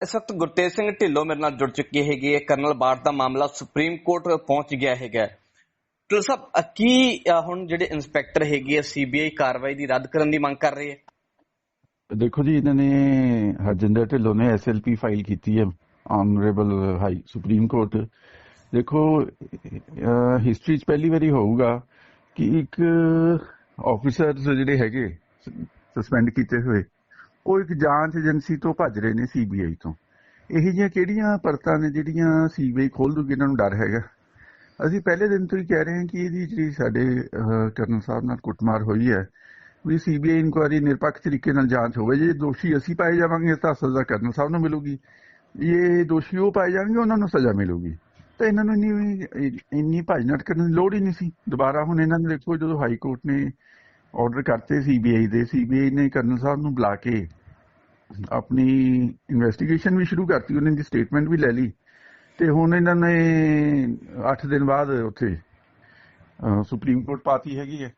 ਇਸ ਵਕਤ ਗੁਰਤੇਜ ਸਿੰਘ ਢਿੱਲੋਂ ਮੇਰੇ ਨਾਲ ਜੁੜ ਚੁੱਕੇ ਹੈਗੇ ਹੈ। ਕਰਨਲ ਬਾੜ ਦਾ ਮਾਮਲਾ ਸੁਪਰੀਮ ਕੋਰਟ ਪਹੁੰਚ ਗਿਆ ਹੈਗਾ ਢਿੱਲੋਂ ਸਾਹਿਬ ਕੀ ਹੁਣ ਜਿਹੜੇ ਇੰਸਪੈਕਟਰ ਹੈਗੇ ਆ, ਸੀਬੀਆਈ ਕਾਰਵਾਈ ਦੀ ਰੱਦ ਕਰਨ ਦੀ ਮੰਗ ਕਰ ਰਹੇ ਹੈ ਦੇਖੋ ਜੀ, ਇਹਨਾਂ ਨੇ ਹਰਜਿੰਦਰ ਢਿੱਲੋਂ ਨੇ ਐਸਐਲਪੀ ਫਾਈਲ ਕੀਤੀ ਹੈ, ਆਨਰੇਬਲ ਹਾਈ, ਸੁਪਰੀਮ ਕੋਰਟ। ਦੇਖੋ ਹਿਸਟਰੀ 'ਚ ਪਹਿਲੀ ਵਾਰੀ ਹੋਊਗਾ ਕਿ ਇੱਕ ਆਫੀਸਰ ਜਿਹੜੇ ਹੈਗੇ ਸਸਪੈਂਡ ਕੀਤੇ ਹੋਏ ਉਹ ਇੱਕ ਜਾਂਚ ਏਜੰਸੀ ਤੋਂ ਭੱਜ ਰਹੇ ਨੇ ਸੀਬੀਆਈ ਤੋਂ। ਇਹ ਜਿਹੀਆਂ ਕਿਹੜੀਆਂ ਪਰਤਾਂ ਨੇ ਜਿਹੜੀਆਂ ਸੀਬੀਆਈ ਖੋਲ ਦੂਗੀ? ਇਹਨਾਂ ਨੂੰ ਡਰ ਹੈਗਾ। ਅਸੀਂ ਪਹਿਲੇ ਦਿਨ ਤੋਂ ਹੀ ਕਹਿ ਰਹੇ ਹਾਂ ਕਿ ਇਹਦੀ ਜਿਹੜੀ ਸਾਡੇ ਅਹ, ਕਰਨਲ ਸਾਹਿਬ ਨਾਲ ਕੁੱਟਮਾਰ ਹੋਈ ਹੈ ਵੀ ਸੀਬੀਆਈ ਇਨਕੁਆਇਰੀ ਨਿਰਪੱਖ ਤਰੀਕੇ ਨਾਲ ਜਾਂਚ ਹੋਵੇ। ਜੇ ਦੋਸ਼ੀ ਅਸੀਂ ਪਾਏ ਜਾਵਾਂਗੇ ਤਾਂ ਸਜ਼ਾ ਕਰਨਲ ਸਾਹਿਬ ਨੂੰ ਮਿਲੂਗੀ। ਇਹ ਦੋਸ਼ੀ ਉਹ ਪਾਏ ਜਾਣਗੇ ਉਹਨਾਂ ਨੂੰ ਸਜ਼ਾ ਮਿਲੂਗੀ। ਤਾਂ ਇਹਨਾਂ ਨੂੰ ਇੰਨੀ ਇੰਨੀ ਭਜਨਟ ਕਰਨ ਦੀ ਲੋੜ ਹੀ ਨਹੀਂ ਸੀ। ਦੁਬਾਰਾ ਹੁਣ ਇਹਨਾਂ ਨੇ ਦੇਖੋ ਜਦੋਂ ਹਾਈ ਕੋਰਟ ਨੇ ਆਰਡਰ ਕਰਤੇ ਸੀਬੀਆਈ ਦੇ ਸੀਬੀਆਈ ਨੇ ਕਰਨਲ ਸਾਹਿਬ ਨੂੰ ਬੁਲਾ ਕੇ ਆਪਣੀ ਇਨਵੈਸਟੀਗੇਸ਼ਨ ਵੀ ਸ਼ੁਰੂ ਕਰਤੀ, ਉਹਨਾਂ ਦੀ ਸਟੇਟਮੈਂਟ ਵੀ ਲੈ ਲਈ ਤੇ ਹੁਣ ਇਹਨਾਂ ਨੇ 8 ਦਿਨ ਬਾਅਦ ਉੱਥੇ ਸੁਪਰੀਮ ਕੋਰਟ ਪਾਤੀ ਹੈਗੀ ਹੈ।